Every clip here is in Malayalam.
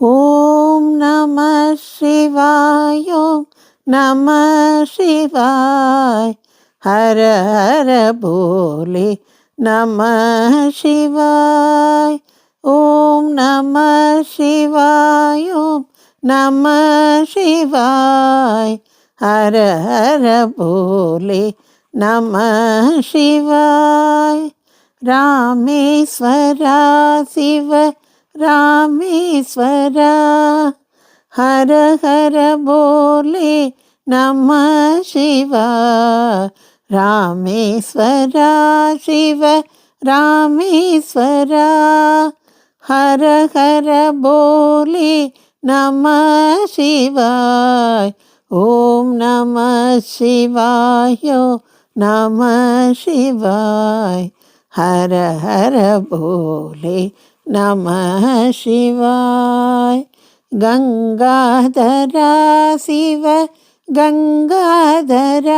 ஓம் நம சிவாயோம் நம சிவாய். ஹர ஹர போலே நம சிவாய். ஓம் நம சிவாயோம் நம சிவாய். ஹர ஹர போலே நம சிவாய். ராமேஸ்வரா சிவ രാമേശ്വര ശിവ രാമേശ്വര ഹര ഹര ബോലെ നമ ശിവ. രാമേശ്വര ശിവ രാമേശ്വര ഹര ഹര ബോലെ നമ ശിവായ ഓം നമ ശിവായോ നമ ശിവായ. ഹര ഹര ബോലെ നമ ശിവായ ഗംഗാധര ശിവ ഗംഗാധര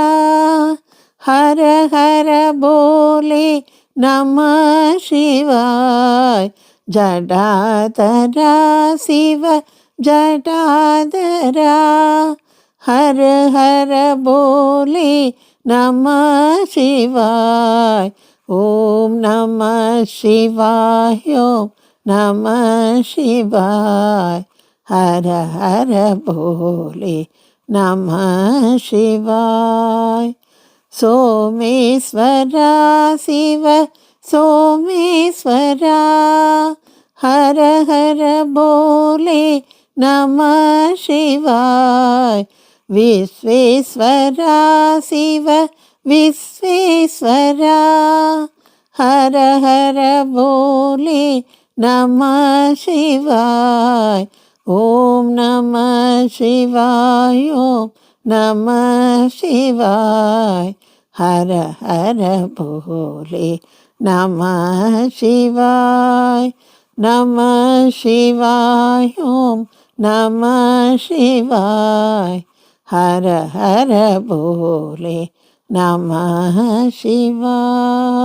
ഹര ഹര ബോലെ നമ ശിവായ ജഡാധര ശിവ ജഡാധര ഹര ഹര ബോലെ നമ ശിവായ ॐ नमः शिवाय ओं नमः शिवाय। हर हर भोले नमः शिवाय। सोमेश्वरा शिव सोमेश्वरा। हर हर भोले नमः शिवाय। विश्वेश्वरा शिव विश्वेश्वरा, हर हर भोले नमः शिवाय। ओम नमः शिवाय नम नमः शिवाय। हर हर भोले नमः शिवाय। नमः शिवाय, ओम नमः शिवाय। हर हर भोले Namah Shiva.